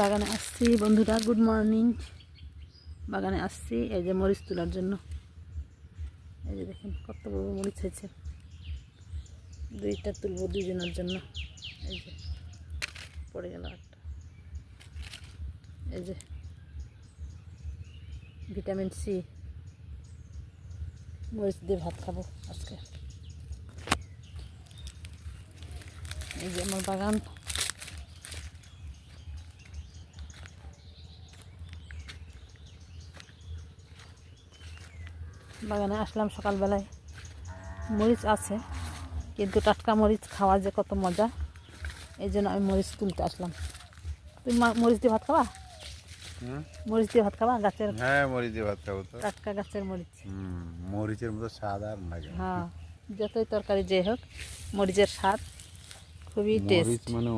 বাগানে আসছি। বন্ধুরা গুড মর্নিং বাগানে আসছি, এই যে মরিচ তোলার জন্য। এই যে দেখুন, কত বড় মরিচ হয়েছে। দুইটা তুলবো দুইজনের জন্য। এই যে, পড়ে গেল একটা এই যে, ভিটামিন সি। মরিচ দিয়ে ভাত খাব আজকে। এই যে আমার বাগান। বাগানে আসলাম সকালবেলায়। মরিচ আছে কিন্তু টাটকা মরিচ খাওয়া যে কত মজা। এই জন্য আমি মরিচ তুলতে আসলাম। তুমি মরিচ দিয়ে ভাত খাবা? মরিচ দিয়ে ভাত খাবা? গাছের হ্যাঁ মরিচ দিয়ে ভাত খাব তো। টাটকা গাছের মরিচ। হুম, মরিচের মতো স্বাদ আর লাগে হ্যাঁ যতই তরকারি যে হোক মরিচের স্বাদ খুবই টেস্ট মানে